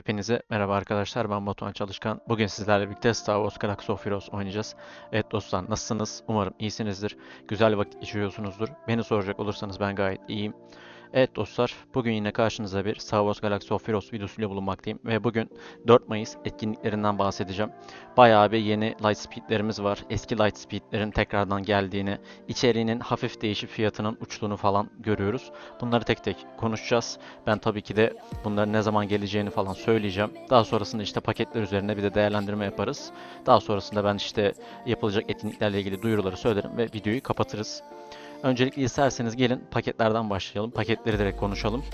Hepinize merhaba arkadaşlar ben Batuhan Çalışkan. Bugün sizlerle birlikte Star Wars Galaxy of Heroes oynayacağız. Evet dostlar nasılsınız? Umarım iyisinizdir. Güzel vakit geçiriyorsunuzdur. Beni soracak olursanız ben gayet iyiyim. Evet dostlar bugün yine karşınızda bir Star Wars Galaxy of Heroes videosuyla bulunmaktayım. Ve bugün 4 Mayıs etkinliklerinden bahsedeceğim. Bayağı bir yeni Lightspeed'lerimiz var. Eski Lightspeed'lerin tekrardan geldiğini, içeriğinin hafif değişip fiyatının uçtuğunu falan görüyoruz. Bunları tek tek konuşacağız. Ben tabii ki de bunların ne zaman geleceğini falan söyleyeceğim. Daha sonrasında işte paketler üzerine bir de değerlendirme yaparız. Daha sonrasında ben işte yapılacak etkinliklerle ilgili duyuruları söylerim ve videoyu kapatırız. Öncelikle isterseniz gelin paketlerden başlayalım. Paketleri direkt konuşalım.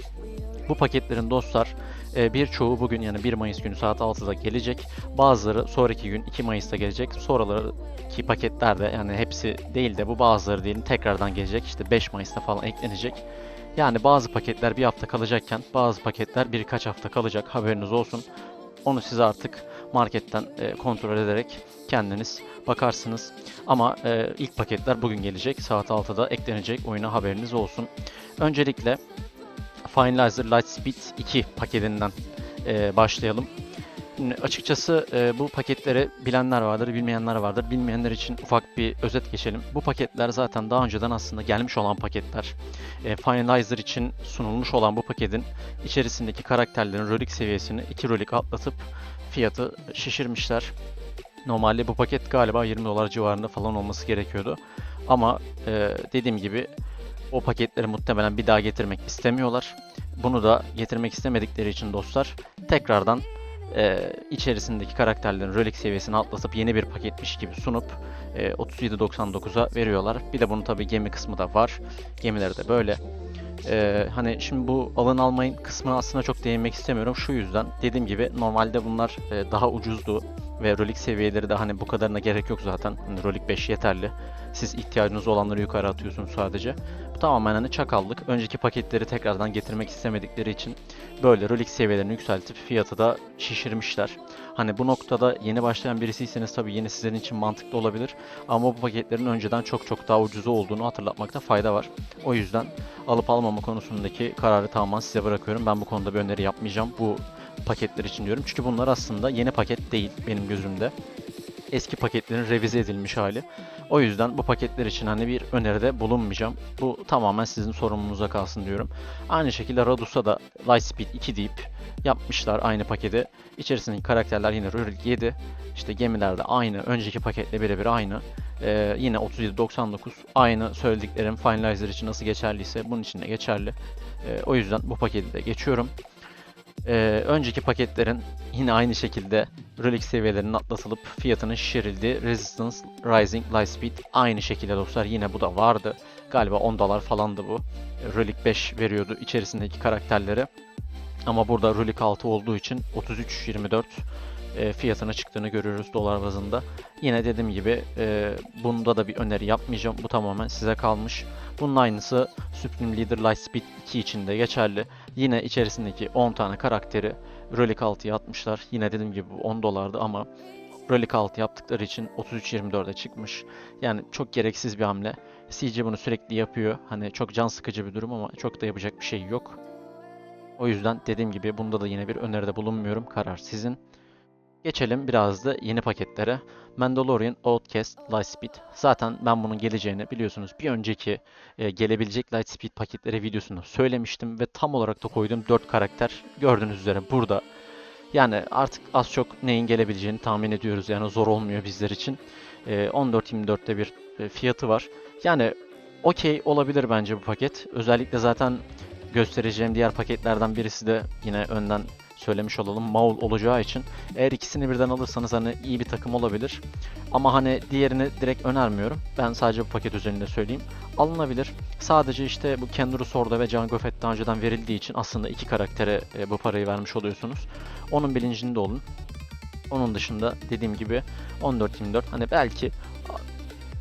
Bu paketlerin dostlar e, birçoğu bugün yani 1 Mayıs günü saat 6'da gelecek. Bazıları sonraki gün 2 Mayıs'ta gelecek. Sonralarki paketler de yani hepsi değil de bu bazıları diyelim tekrardan gelecek. İşte 5 Mayıs'ta falan eklenecek. Yani bazı paketler bir hafta kalacakken bazı paketler birkaç hafta kalacak haberiniz olsun. Onu siz artık marketten e, kontrol ederek kendiniz bakarsınız. Ama e, ilk paketler bugün gelecek. Saat 6'da eklenecek oyuna haberiniz olsun. Öncelikle Finalizer Lightspeed 2 paketinden e, başlayalım. Şimdi açıkçası e, bu paketleri bilenler vardır, bilmeyenler vardır. Bilmeyenler için ufak bir özet geçelim. Bu paketler zaten daha önceden aslında gelmiş olan paketler. E, Finalizer için sunulmuş olan bu paketin içerisindeki karakterlerin rolik seviyesini 2 rolik atlatıp fiyatı şişirmişler. Normalde bu paket galiba 20 dolar civarında falan olması gerekiyordu. Ama e, dediğim gibi o paketleri muhtemelen bir daha getirmek istemiyorlar. Bunu da getirmek istemedikleri için dostlar tekrardan e, içerisindeki karakterlerin relic seviyesini atlatıp yeni bir paketmiş gibi sunup e, 37.99'a veriyorlar. Bir de bunun tabi gemi kısmı da var. Gemileri de böyle. E, hani şimdi bu alın almayın kısmına aslında çok değinmek istemiyorum. Şu yüzden dediğim gibi normalde bunlar e, daha ucuzdu ve Rolik seviyeleri de hani bu kadarına gerek yok zaten. Hani Rolik 5 yeterli. Siz ihtiyacınız olanları yukarı atıyorsunuz sadece. Bu tamamen hani çakallık. Önceki paketleri tekrardan getirmek istemedikleri için böyle Rolik seviyelerini yükseltip fiyatı da şişirmişler. Hani bu noktada yeni başlayan birisiyseniz tabii yeni sizin için mantıklı olabilir. Ama bu paketlerin önceden çok çok daha ucuzu olduğunu hatırlatmakta fayda var. O yüzden alıp almama konusundaki kararı tamamen size bırakıyorum. Ben bu konuda bir öneri yapmayacağım. Bu paketler için diyorum. Çünkü bunlar aslında yeni paket değil benim gözümde. Eski paketlerin revize edilmiş hali. O yüzden bu paketler için hani bir öneride bulunmayacağım. Bu tamamen sizin sorumluluğunuza kalsın diyorum. Aynı şekilde Radus'a da Lightspeed 2 deyip yapmışlar aynı paketi. İçerisindeki karakterler yine Rurik 7. İşte gemiler de aynı. Önceki paketle birebir aynı. Ee, yine 37.99 aynı söylediklerim Finalizer için nasıl geçerliyse bunun için de geçerli. Ee, o yüzden bu paketi de geçiyorum. Ee, önceki paketlerin yine aynı şekilde relic seviyelerinin atlatılıp fiyatının şişirildiği Resistance Rising Lightspeed aynı şekilde dostlar yine bu da vardı. Galiba 10 dolar falandı bu. Relic 5 veriyordu içerisindeki karakterlere. Ama burada Relic 6 olduğu için 33.24 e, fiyatına çıktığını görüyoruz dolar bazında. Yine dediğim gibi e, bunda da bir öneri yapmayacağım. Bu tamamen size kalmış. Bunun aynısı Supreme Leader Lightspeed 2 için de geçerli. Yine içerisindeki 10 tane karakteri Relic 6'ya atmışlar. Yine dediğim gibi bu 10 dolardı ama Relic 6 yaptıkları için 33.24'e çıkmış. Yani çok gereksiz bir hamle. CG bunu sürekli yapıyor. Hani çok can sıkıcı bir durum ama çok da yapacak bir şey yok. O yüzden dediğim gibi bunda da yine bir öneride bulunmuyorum. Karar sizin. Geçelim biraz da yeni paketlere. Mandalorian Outcast Lightspeed. Zaten ben bunun geleceğini biliyorsunuz. Bir önceki e, gelebilecek Lightspeed paketleri videosunda söylemiştim ve tam olarak da koyduğum 4 karakter gördüğünüz üzere burada. Yani artık az çok neyin gelebileceğini tahmin ediyoruz. Yani zor olmuyor bizler için. E, 14.24'te bir e, fiyatı var. Yani okey olabilir bence bu paket. Özellikle zaten göstereceğim diğer paketlerden birisi de yine önden söylemiş olalım Maul olacağı için eğer ikisini birden alırsanız hani iyi bir takım olabilir. Ama hani diğerini direkt önermiyorum. Ben sadece bu paket üzerinde söyleyeyim. Alınabilir. Sadece işte bu Kendra Sword'a ve Jango Fett daha önceden verildiği için aslında iki karaktere e, bu parayı vermiş oluyorsunuz. Onun bilincinde olun. Onun dışında dediğim gibi 14-24 hani belki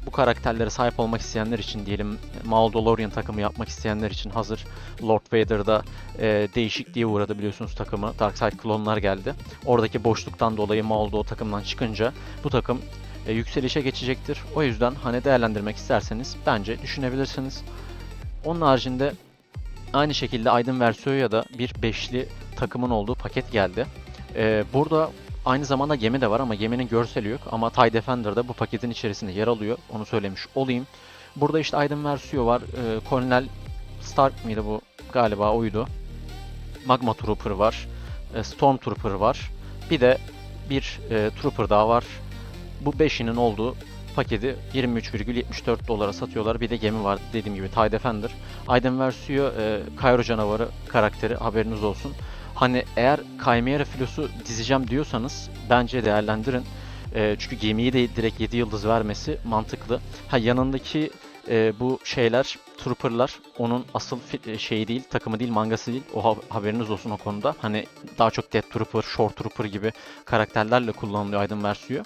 bu karakterlere sahip olmak isteyenler için diyelim Mauldalorian takımı yapmak isteyenler için hazır Lord Vader'da e, değişikliğe uğradı biliyorsunuz takımı. Darkseid klonlar geldi. Oradaki boşluktan dolayı Mauldo o takımdan çıkınca bu takım e, yükselişe geçecektir. O yüzden hani değerlendirmek isterseniz bence düşünebilirsiniz. Onun haricinde aynı şekilde Aydın Versio'ya da bir beşli takımın olduğu paket geldi. Ee, burada aynı zamanda gemi de var ama geminin görseli yok. Ama TIE Defender da bu paketin içerisinde yer alıyor. Onu söylemiş olayım. Burada işte Aydın Versio var. Ee, Colonel Stark mıydı bu? Galiba oydu. Magma Trooper var. e, Stormtrooper var. Bir de bir e, Trooper daha var. Bu beşinin olduğu paketi 23,74 dolara satıyorlar. Bir de gemi var dediğim gibi TIE Defender. Aydın Versio e, Cairo canavarı karakteri haberiniz olsun. Hani eğer Chimera filosu dizeceğim diyorsanız bence değerlendirin. E, çünkü gemiyi de direkt 7 yıldız vermesi mantıklı. Ha yanındaki e, bu şeyler, trooperlar onun asıl e, şeyi değil, takımı değil, mangası değil. O ha- haberiniz olsun o konuda. Hani daha çok Death Trooper, Short Trooper gibi karakterlerle kullanılıyor Aydın versiyo.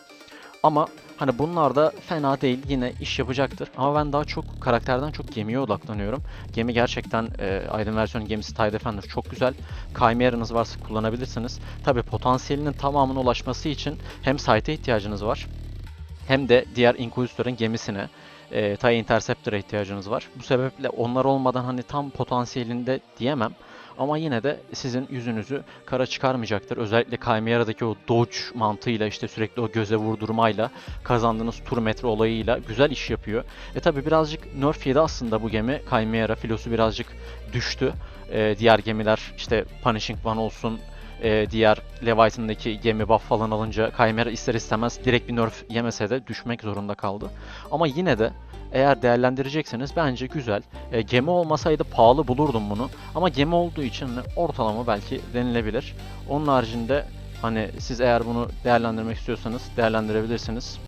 Ama hani bunlar da fena değil. Yine iş yapacaktır. Ama ben daha çok karakterden çok gemiye odaklanıyorum. Gemi gerçekten e, Aydın versiyonun gemisi TIE Defender çok güzel. Chimera'nız varsa kullanabilirsiniz. Tabi potansiyelinin tamamına ulaşması için hem site'e ihtiyacınız var hem de diğer Inquisitor'ın gemisine e, TIE Interceptor'a ihtiyacınız var. Bu sebeple onlar olmadan hani tam potansiyelinde diyemem. Ama yine de sizin yüzünüzü kara çıkarmayacaktır. Özellikle Chimera'daki o dodge mantığıyla işte sürekli o göze vurdurmayla kazandığınız tur metre olayıyla güzel iş yapıyor. E tabi birazcık nerf yedi aslında bu gemi. Chimera filosu birazcık düştü. E, diğer gemiler işte Punishing One olsun, e, diğer Leviathan'daki gemi buff falan alınca Chimera ister istemez direkt bir nerf yemese de düşmek zorunda kaldı. Ama yine de eğer değerlendirecekseniz bence güzel. E, gemi olmasaydı pahalı bulurdum bunu. Ama gemi olduğu için ortalama belki denilebilir. Onun haricinde hani siz eğer bunu değerlendirmek istiyorsanız değerlendirebilirsiniz.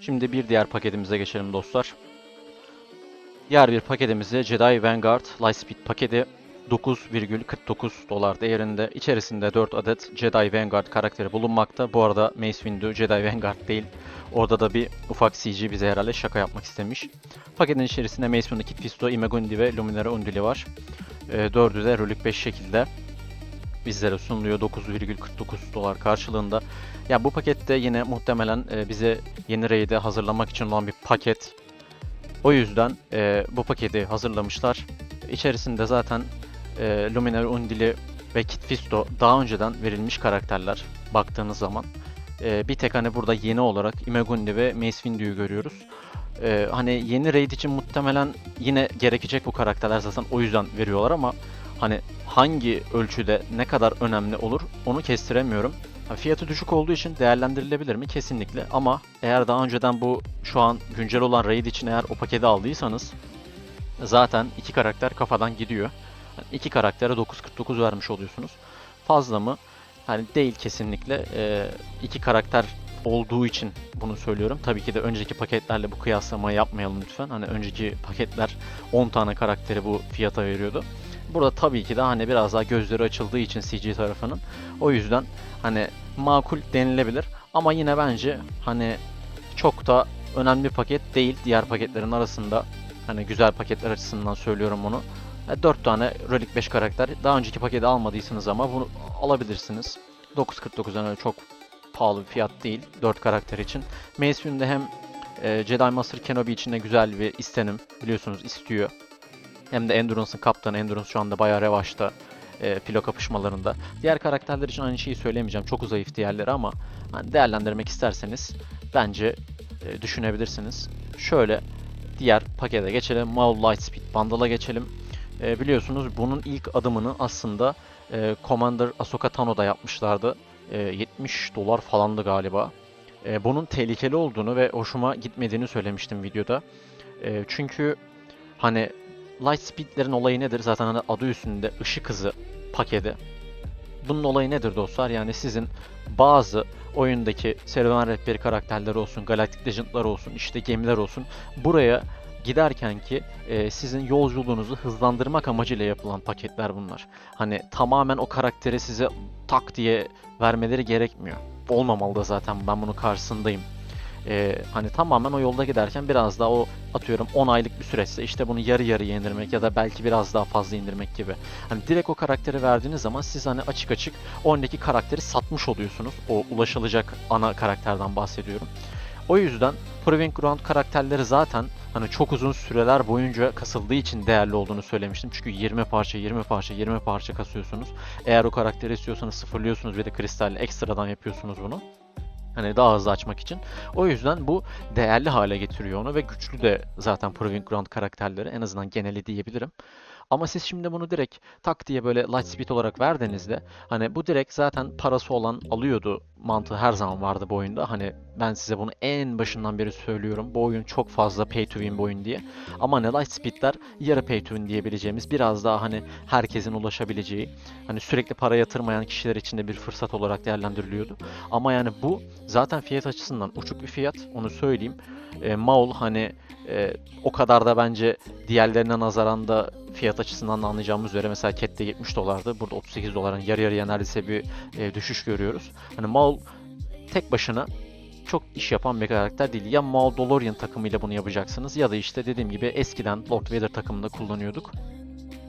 Şimdi bir diğer paketimize geçelim dostlar. Diğer bir paketimizi Jedi Vanguard Lightspeed paketi 9,49 dolar değerinde. İçerisinde 4 adet Jedi Vanguard karakteri bulunmakta. Bu arada Mace Windu Jedi Vanguard değil. Orada da bir ufak CG bize herhalde şaka yapmak istemiş. Paketin içerisinde Mace Windu, Kit Fisto, Imagundi ve Luminara Unduli var. E, dördü de Rölük 5 şekilde bizlere sunuluyor 9,49 dolar karşılığında. Ya bu pakette yine muhtemelen e, bize yeni raid'e hazırlamak için olan bir paket. O yüzden e, bu paketi hazırlamışlar. İçerisinde zaten e, Luminar Undili ve Kit Fisto daha önceden verilmiş karakterler baktığınız zaman. E, bir tek hani burada yeni olarak Imagundi ve Mace Windu'yu görüyoruz. E, hani yeni raid için muhtemelen yine gerekecek bu karakterler zaten o yüzden veriyorlar ama hani hangi ölçüde ne kadar önemli olur onu kestiremiyorum. Fiyatı düşük olduğu için değerlendirilebilir mi? Kesinlikle. Ama eğer daha önceden bu şu an güncel olan raid için eğer o paketi aldıysanız zaten iki karakter kafadan gidiyor. İki karaktere 9.49 vermiş oluyorsunuz. Fazla mı? Hani değil kesinlikle. Ee, iki karakter olduğu için bunu söylüyorum. Tabii ki de önceki paketlerle bu kıyaslamayı yapmayalım lütfen. Hani önceki paketler 10 tane karakteri bu fiyata veriyordu. Burada tabii ki de hani biraz daha gözleri açıldığı için CG tarafının. O yüzden hani makul denilebilir. Ama yine bence hani çok da önemli bir paket değil diğer paketlerin arasında. Hani güzel paketler açısından söylüyorum bunu. 4 tane Relic 5 karakter. Daha önceki paketi almadıysanız ama bunu alabilirsiniz. 9.49'dan öyle çok pahalı bir fiyat değil 4 karakter için. Mace Windu'da hem e, Jedi Master Kenobi için de güzel bir istenim biliyorsunuz istiyor. Hem de Endurance'ın kaptanı. Endurance şu anda bayağı revaçta e, filo kapışmalarında. Diğer karakterler için aynı şeyi söylemeyeceğim. Çok zayıf diğerleri ama hani değerlendirmek isterseniz bence e, düşünebilirsiniz. Şöyle diğer pakete geçelim. Maul Lightspeed Bundle'a geçelim. E, biliyorsunuz bunun ilk adımını aslında e, Commander Ahsoka Tano'da yapmışlardı. E, 70 dolar falandı galiba. E, bunun tehlikeli olduğunu ve hoşuma gitmediğini söylemiştim videoda. E, çünkü hani Lightspeed'lerin olayı nedir? Zaten hani adı üstünde ışık hızı paketi. Bunun olayı nedir dostlar? Yani sizin bazı oyundaki serüven rehberi karakterleri olsun, galaktik legendlar olsun, işte gemiler olsun buraya giderken ki e, sizin yolculuğunuzu hızlandırmak amacıyla yapılan paketler bunlar. Hani tamamen o karakteri size tak diye vermeleri gerekmiyor. Olmamalı da zaten ben bunun karşısındayım. E, hani tamamen o yolda giderken biraz daha o atıyorum 10 aylık bir süreçse işte bunu yarı yarıya indirmek ya da belki biraz daha fazla indirmek gibi. Hani direkt o karakteri verdiğiniz zaman siz hani açık açık o öndeki karakteri satmış oluyorsunuz. O ulaşılacak ana karakterden bahsediyorum. O yüzden Proving Ground karakterleri zaten hani çok uzun süreler boyunca kasıldığı için değerli olduğunu söylemiştim. Çünkü 20 parça, 20 parça, 20 parça kasıyorsunuz. Eğer o karakteri istiyorsanız sıfırlıyorsunuz ve de kristalle ekstradan yapıyorsunuz bunu. Hani daha hızlı açmak için. O yüzden bu değerli hale getiriyor onu ve güçlü de zaten Proving Ground karakterleri en azından geneli diyebilirim. Ama siz şimdi bunu direkt tak diye böyle Lightspeed olarak verdiğinizde hani bu direkt zaten parası olan alıyordu mantığı her zaman vardı bu oyunda. Hani ben size bunu en başından beri söylüyorum. Bu oyun çok fazla pay to win bir oyun diye. Ama hani Lightspeed'ler yarı pay to win diyebileceğimiz biraz daha hani herkesin ulaşabileceği hani sürekli para yatırmayan kişiler için de bir fırsat olarak değerlendiriliyordu. Ama yani bu zaten fiyat açısından uçuk bir fiyat onu söyleyeyim. E, Maul hani e, o kadar da bence diğerlerine nazaran da fiyat açısından da anlayacağımız üzere mesela Cat'te 70 dolardı. Burada 38 doların yarı yarıya neredeyse bir e, düşüş görüyoruz. Hani Maul tek başına çok iş yapan bir karakter değil. Ya Maul Dolorian takımıyla bunu yapacaksınız ya da işte dediğim gibi eskiden Lord Vader takımında kullanıyorduk.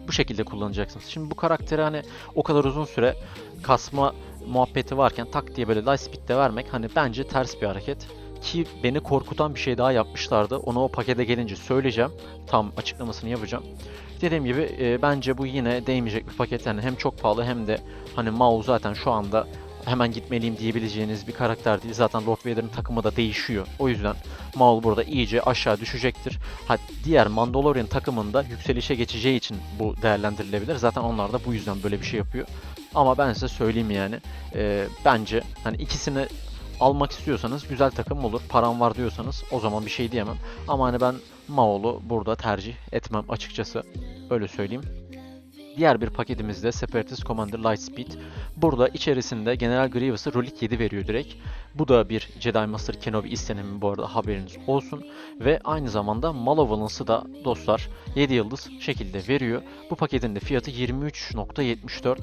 Bu şekilde kullanacaksınız. Şimdi bu karakteri hani o kadar uzun süre kasma muhabbeti varken tak diye böyle Lightspeed'de vermek hani bence ters bir hareket. Ki beni korkutan bir şey daha yapmışlardı. Onu o pakete gelince söyleyeceğim. Tam açıklamasını yapacağım. Dediğim gibi e, bence bu yine değmeyecek bir paket. Yani hem çok pahalı hem de hani Maul zaten şu anda hemen gitmeliyim diyebileceğiniz bir karakter değil. Zaten Lord Vader'ın takımı da değişiyor. O yüzden Maul burada iyice aşağı düşecektir. Ha, diğer Mandalorian takımında yükselişe geçeceği için bu değerlendirilebilir. Zaten onlar da bu yüzden böyle bir şey yapıyor. Ama ben size söyleyeyim yani. e, bence hani ikisini almak istiyorsanız güzel takım olur. Param var diyorsanız o zaman bir şey diyemem. Ama hani ben Maul'u burada tercih etmem açıkçası. Öyle söyleyeyim. Diğer bir paketimizde Separatist Commander Lightspeed. Burada içerisinde General Grievous'ı Rolik 7 veriyor direkt. Bu da bir Jedi Master Kenobi istenimi bu arada haberiniz olsun. Ve aynı zamanda Malevolence'ı da dostlar 7 yıldız şekilde veriyor. Bu paketin de fiyatı 23.74.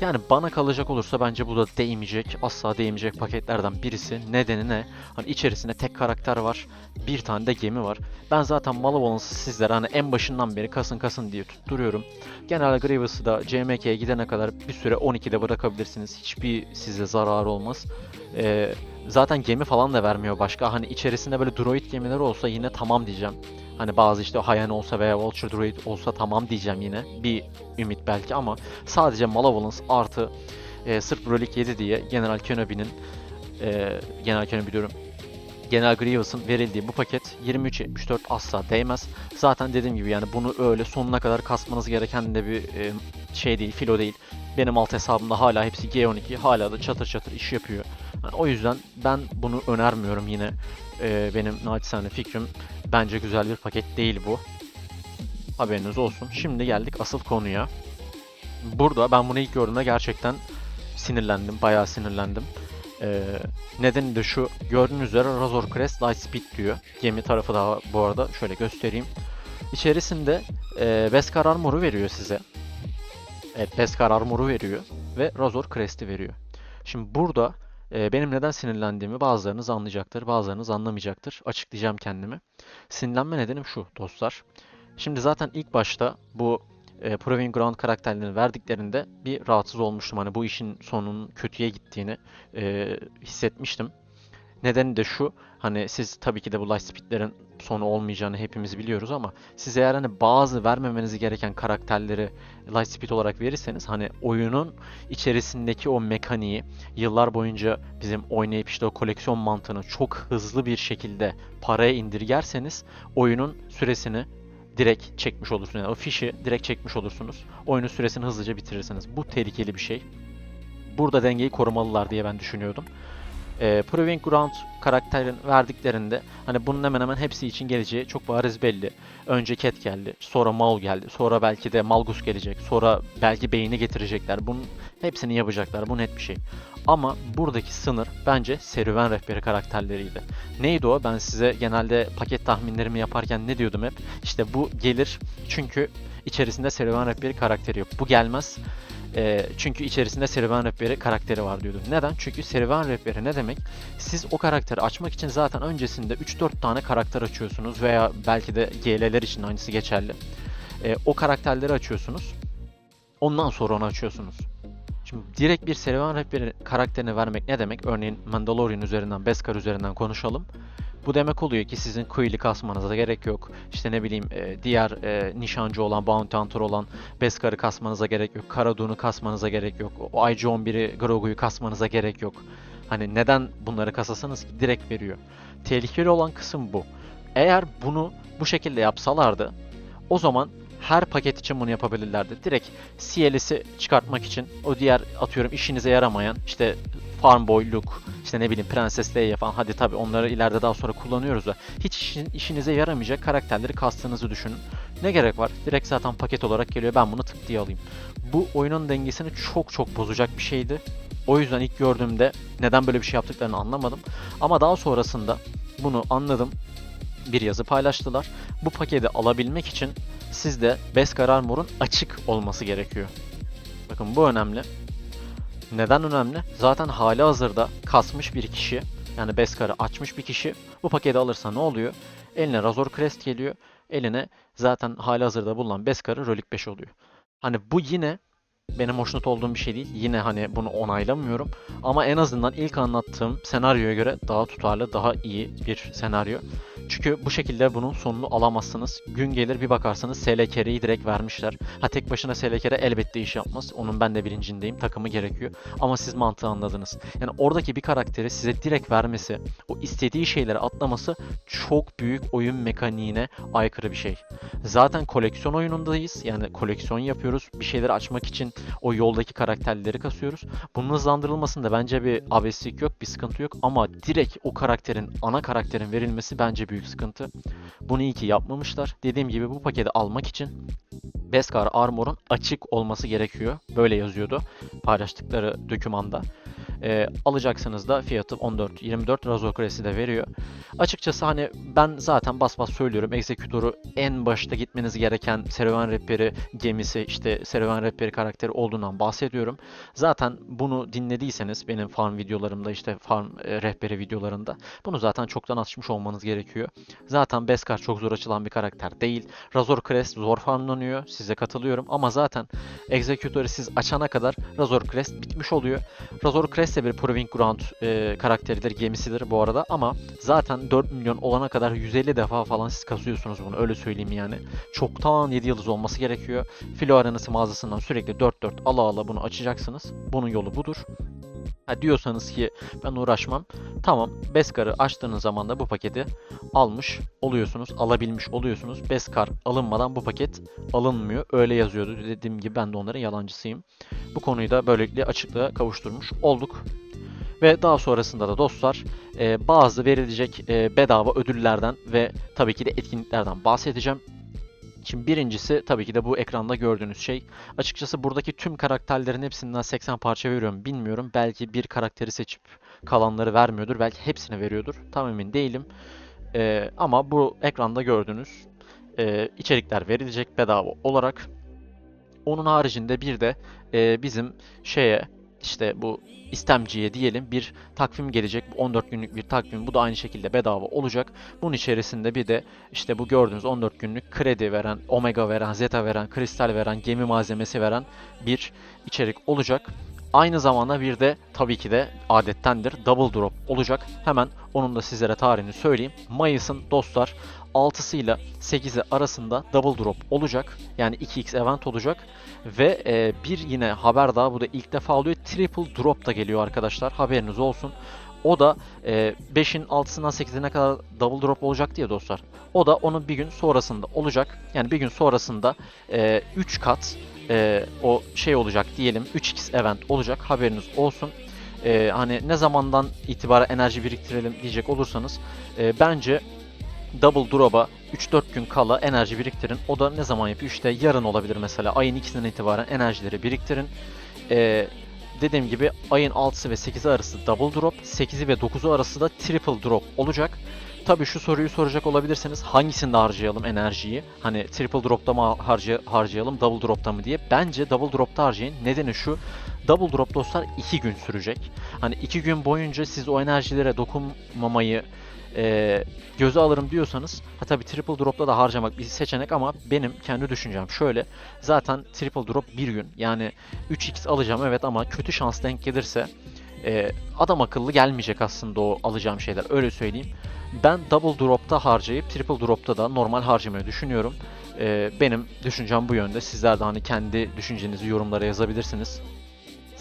Yani bana kalacak olursa bence bu da değmeyecek, asla değmeyecek paketlerden birisi. Nedeni ne? Hani içerisinde tek karakter var, bir tane de gemi var. Ben zaten Malevolence'ı sizlere hani en başından beri kasın kasın diye tutturuyorum. General Grievous'ı da CMK'ye gidene kadar bir süre 12'de bırakabilirsiniz. Hiçbir size zararı olmaz. Ee, zaten gemi falan da vermiyor başka. Hani içerisinde böyle droid gemileri olsa yine tamam diyeceğim. Hani bazı işte Hayan olsa veya Vulture Droid olsa tamam diyeceğim yine. Bir ümit belki ama sadece Malevolence artı e, sırf Relic 7 diye General Kenobi'nin e, General Kenobi diyorum General Grievous'ın verildiği bu paket 23.74 asla değmez. Zaten dediğim gibi yani bunu öyle sonuna kadar kasmanız gereken de bir e, şey değil, filo değil. Benim alt hesabımda hala hepsi G12, hala da çatır çatır iş yapıyor. Yani o yüzden ben bunu önermiyorum yine. E, benim naçizane fikrim bence güzel bir paket değil bu. Haberiniz olsun. Şimdi geldik asıl konuya. Burada ben bunu ilk gördüğümde gerçekten sinirlendim, bayağı sinirlendim. Ee, nedeni de şu, gördüğünüz üzere Razor Crest Lightspeed diyor. Gemi tarafı da bu arada şöyle göstereyim. İçerisinde e, Beskar Armor'u veriyor size. Evet, Beskar Armor'u veriyor ve Razor Crest'i veriyor. Şimdi burada benim neden sinirlendiğimi bazılarınız anlayacaktır, bazılarınız anlamayacaktır. Açıklayacağım kendimi. Sinirlenme nedenim şu dostlar. Şimdi zaten ilk başta bu e, Proving Ground karakterlerini verdiklerinde bir rahatsız olmuştum. Hani bu işin sonunun kötüye gittiğini e, hissetmiştim. Nedeni de şu, hani siz tabii ki de bu Lightspeed'lerin sonu olmayacağını hepimiz biliyoruz ama siz eğer hani bazı vermemeniz gereken karakterleri Lightspeed olarak verirseniz hani oyunun içerisindeki o mekaniği yıllar boyunca bizim oynayıp işte o koleksiyon mantığını çok hızlı bir şekilde paraya indirgerseniz oyunun süresini direkt çekmiş olursunuz. Yani o fişi direkt çekmiş olursunuz. Oyunun süresini hızlıca bitirirsiniz. Bu tehlikeli bir şey. Burada dengeyi korumalılar diye ben düşünüyordum. Ee, Proving Ground karakterin verdiklerinde hani bunun hemen hemen hepsi için geleceği çok bariz belli. Önce Cat geldi, sonra Maul geldi, sonra belki de Malgus gelecek, sonra belki Beyni getirecekler. Bunun hepsini yapacaklar. Bu net bir şey. Ama buradaki sınır bence serüven rehberi karakterleriydi. Neydi o? Ben size genelde paket tahminlerimi yaparken ne diyordum hep? İşte bu gelir çünkü içerisinde serüven rehberi karakteri yok. Bu gelmez. Ee, çünkü içerisinde serüven rehberi karakteri var diyordum. Neden? Çünkü serüven rehberi ne demek? Siz o karakteri açmak için zaten öncesinde 3-4 tane karakter açıyorsunuz veya belki de GL'ler için aynısı geçerli. Ee, o karakterleri açıyorsunuz. Ondan sonra onu açıyorsunuz. Şimdi direkt bir serüven rehberi karakterini vermek ne demek? Örneğin Mandalorian üzerinden, Beskar üzerinden konuşalım. Bu demek oluyor ki sizin Quill'i kasmanıza gerek yok. İşte ne bileyim e, diğer e, nişancı olan, Bounty Hunter olan Beskar'ı kasmanıza gerek yok. Cara Dune'u kasmanıza gerek yok. O IG-11'i Grogu'yu kasmanıza gerek yok. Hani neden bunları kasasanız ki direkt veriyor. Tehlikeli olan kısım bu. Eğer bunu bu şekilde yapsalardı o zaman her paket için bunu yapabilirlerdi. Direkt CLS'i çıkartmak için o diğer atıyorum işinize yaramayan işte Farm Boy, Luke, işte ne bileyim Prenses Leia falan hadi tabi onları ileride daha sonra kullanıyoruz da hiç işin- işinize yaramayacak karakterleri kastığınızı düşünün. Ne gerek var? Direkt zaten paket olarak geliyor ben bunu tık diye alayım. Bu oyunun dengesini çok çok bozacak bir şeydi. O yüzden ilk gördüğümde neden böyle bir şey yaptıklarını anlamadım. Ama daha sonrasında bunu anladım. Bir yazı paylaştılar. Bu paketi alabilmek için sizde Beskar Armor'un açık olması gerekiyor. Bakın bu önemli. Neden önemli? Zaten hali hazırda kasmış bir kişi yani Beskar'ı açmış bir kişi bu paketi alırsa ne oluyor? Eline Razor Crest geliyor. Eline zaten hali hazırda bulunan Beskar'ı Rolik 5 oluyor. Hani bu yine benim hoşnut olduğum bir şey değil. Yine hani bunu onaylamıyorum. Ama en azından ilk anlattığım senaryoya göre daha tutarlı, daha iyi bir senaryo. Çünkü bu şekilde bunun sonunu alamazsınız. Gün gelir bir bakarsanız SLKR'yi direkt vermişler. Ha tek başına SLKR elbette iş yapmaz. Onun ben de bilincindeyim. Takımı gerekiyor. Ama siz mantığı anladınız. Yani oradaki bir karakteri size direkt vermesi, o istediği şeyleri atlaması çok büyük oyun mekaniğine aykırı bir şey. Zaten koleksiyon oyunundayız. Yani koleksiyon yapıyoruz. Bir şeyleri açmak için o yoldaki karakterleri kasıyoruz. Bunun hızlandırılmasında bence bir abeslik yok, bir sıkıntı yok ama direkt o karakterin, ana karakterin verilmesi bence büyük sıkıntı. Bunu iyi ki yapmamışlar. Dediğim gibi bu paketi almak için Beskar Armor'un açık olması gerekiyor. Böyle yazıyordu paylaştıkları dokümanda. Ee, alacaksınız da fiyatı 14.24 Razor Crest'i de veriyor. Açıkçası hani ben zaten bas bas söylüyorum. Executor'u en başta gitmeniz gereken serüven rehberi gemisi işte serüven rehberi karakteri olduğundan bahsediyorum. Zaten bunu dinlediyseniz benim farm videolarımda işte farm e, rehberi videolarında bunu zaten çoktan açmış olmanız gerekiyor. Zaten Beskar çok zor açılan bir karakter değil. Razor Crest zor farmlanıyor. Size katılıyorum ama zaten Executor'ı siz açana kadar Razor Crest bitmiş oluyor. Razor Crest de bir Proving Ground e, karakteridir, gemisidir bu arada ama zaten 4 milyon olana kadar 150 defa falan siz kasıyorsunuz bunu öyle söyleyeyim yani. Çoktan 7 yıldız olması gerekiyor. Filo aranası mağazasından sürekli 4-4 ala ala bunu açacaksınız. Bunun yolu budur. Ha diyorsanız ki ben uğraşmam. Tamam Beskar'ı açtığınız zaman da bu paketi almış oluyorsunuz. Alabilmiş oluyorsunuz. Beskar alınmadan bu paket alınmıyor. Öyle yazıyordu. Dediğim gibi ben de onların yalancısıyım. Bu konuyu da böylelikle açıklığa kavuşturmuş olduk. Ve daha sonrasında da dostlar e, bazı verilecek e, bedava ödüllerden ve tabii ki de etkinliklerden bahsedeceğim. Şimdi birincisi tabii ki de bu ekranda gördüğünüz şey. Açıkçası buradaki tüm karakterlerin hepsinden 80 parça veriyorum bilmiyorum. Belki bir karakteri seçip kalanları vermiyordur. Belki hepsini veriyordur. Tam emin değilim. E, ama bu ekranda gördüğünüz e, içerikler verilecek bedava olarak. Onun haricinde bir de e, bizim şeye işte bu istemciye diyelim bir takvim gelecek. Bu 14 günlük bir takvim. Bu da aynı şekilde bedava olacak. Bunun içerisinde bir de işte bu gördüğünüz 14 günlük kredi veren, omega veren, zeta veren, kristal veren, gemi malzemesi veren bir içerik olacak. Aynı zamanda bir de tabii ki de adettendir double drop olacak. Hemen onun da sizlere tarihini söyleyeyim. Mayıs'ın dostlar 6'sı ile 8'i arasında double drop olacak. Yani 2x event olacak. Ve e, bir yine haber daha bu da ilk defa oluyor. Triple drop da geliyor arkadaşlar. Haberiniz olsun. O da e, 5'in 6'sından 8'ine kadar double drop olacak diye dostlar. O da onun bir gün sonrasında olacak. Yani bir gün sonrasında e, 3 kat e, o şey olacak diyelim 3x event olacak haberiniz olsun. E, hani ne zamandan itibaren enerji biriktirelim diyecek olursanız e, bence double drop'a 3-4 gün kala enerji biriktirin. O da ne zaman yapıyor? İşte yarın olabilir mesela. Ayın 2'sinden itibaren enerjileri biriktirin. E, dediğim gibi ayın 6'sı ve 8'i arası double drop, 8'i ve 9'u arası da triple drop olacak. tabii şu soruyu soracak olabilirsiniz. Hangisinde harcayalım enerjiyi? Hani triple drop'ta mı harcay- harcayalım, double drop'ta mı diye. Bence double drop'ta harcayın. Nedeni şu. Double drop dostlar 2 gün sürecek. Hani 2 gün boyunca siz o enerjilere dokunmamayı e, göze alırım diyorsanız ha tabii triple drop'ta da harcamak bir seçenek ama benim kendi düşüncem şöyle zaten triple drop bir gün yani 3x alacağım evet ama kötü şans denk gelirse e, adam akıllı gelmeyecek aslında o alacağım şeyler öyle söyleyeyim. Ben double drop'ta harcayıp triple drop'ta da normal harcamayı düşünüyorum. E, benim düşüncem bu yönde. Sizler de hani kendi düşüncenizi yorumlara yazabilirsiniz.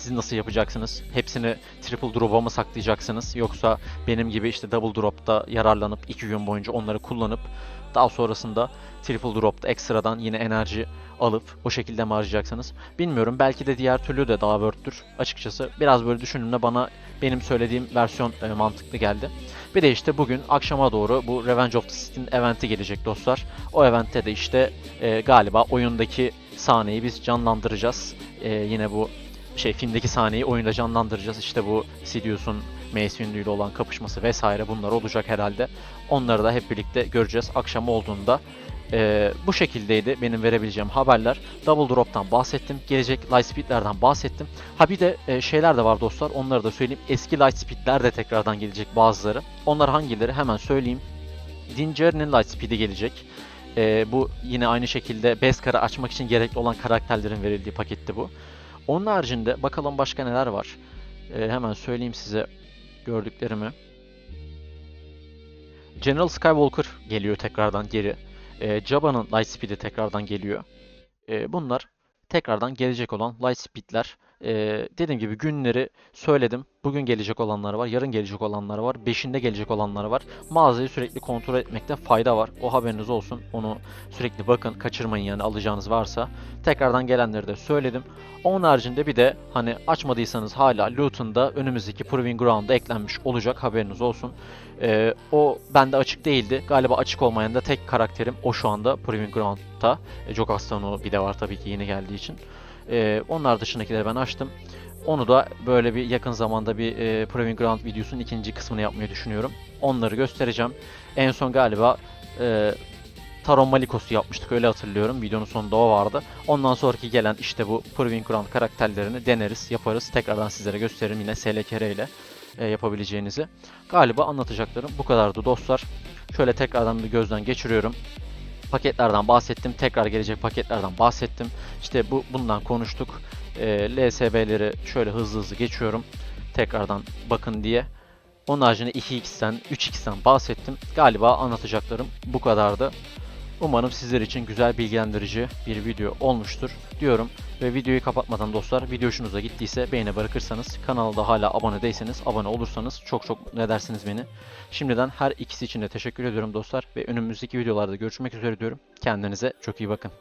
Siz nasıl yapacaksınız? Hepsini triple drop'a mı saklayacaksınız? Yoksa benim gibi işte double drop'ta yararlanıp 2 gün boyunca onları kullanıp daha sonrasında triple drop'ta ekstradan yine enerji alıp o şekilde mi harcayacaksınız? Bilmiyorum. Belki de diğer türlü de daha worth'tür. Açıkçası biraz böyle düşündüğümde bana benim söylediğim versiyon e, mantıklı geldi. Bir de işte bugün akşama doğru bu Revenge of the Sith'in eventi gelecek dostlar. O eventte de işte e, galiba oyundaki sahneyi biz canlandıracağız. E, yine bu şey filmdeki sahneyi oyunda canlandıracağız. İşte bu Sidious'un Mace Windu ile olan kapışması vesaire bunlar olacak herhalde. Onları da hep birlikte göreceğiz akşam olduğunda. Ee, bu şekildeydi benim verebileceğim haberler. Double Drop'tan bahsettim. Gelecek Lightspeed'lerden bahsettim. Ha bir de e, şeyler de var dostlar. Onları da söyleyeyim. Eski Lightspeed'ler de tekrardan gelecek bazıları. Onlar hangileri hemen söyleyeyim. Din Djarin'in Lightspeed'i gelecek. Ee, bu yine aynı şekilde Beskar'ı açmak için gerekli olan karakterlerin verildiği paketti bu. Onun haricinde bakalım başka neler var. Ee, hemen söyleyeyim size gördüklerimi. General Skywalker geliyor tekrardan geri. Ee, Jabba'nın Lightspeed'i tekrardan geliyor. Ee, bunlar tekrardan gelecek olan Lightspeed'ler. Ee, dediğim gibi günleri söyledim. Bugün gelecek olanlar var, yarın gelecek olanlar var, beşinde gelecek olanlar var. Mağazayı sürekli kontrol etmekte fayda var. O haberiniz olsun. Onu sürekli bakın, kaçırmayın yani alacağınız varsa. Tekrardan gelenleri de söyledim. Onun haricinde bir de hani açmadıysanız hala Luton'da önümüzdeki Proving Ground'a eklenmiş olacak haberiniz olsun. Ee, o bende açık değildi. Galiba açık olmayan da tek karakterim o şu anda Proving Ground'da. E, Jok Astano bir de var tabii ki yeni geldiği için. Ee, onlar dışındakileri ben açtım. Onu da böyle bir yakın zamanda bir e, Proving Ground videosunun ikinci kısmını yapmayı düşünüyorum. Onları göstereceğim. En son galiba e, Taron Malikos'u yapmıştık öyle hatırlıyorum. Videonun sonunda o vardı. Ondan sonraki gelen işte bu Proving Ground karakterlerini deneriz, yaparız. Tekrardan sizlere gösteririm yine SLKR ile e, yapabileceğinizi. Galiba anlatacaklarım bu kadardı dostlar. Şöyle tekrardan bir gözden geçiriyorum. Paketlerden bahsettim. Tekrar gelecek paketlerden bahsettim. İşte bu bundan konuştuk. E, LSB'leri şöyle hızlı hızlı geçiyorum. Tekrardan bakın diye. Onun haricinde 2x'ten 3x'ten bahsettim. Galiba anlatacaklarım bu kadardı. Umarım sizler için güzel bilgilendirici bir video olmuştur diyorum. Ve videoyu kapatmadan dostlar video hoşunuza gittiyse beğeni bırakırsanız kanalda hala abone değilseniz abone olursanız çok çok mutlu edersiniz beni. Şimdiden her ikisi için de teşekkür ediyorum dostlar ve önümüzdeki videolarda görüşmek üzere diyorum. Kendinize çok iyi bakın.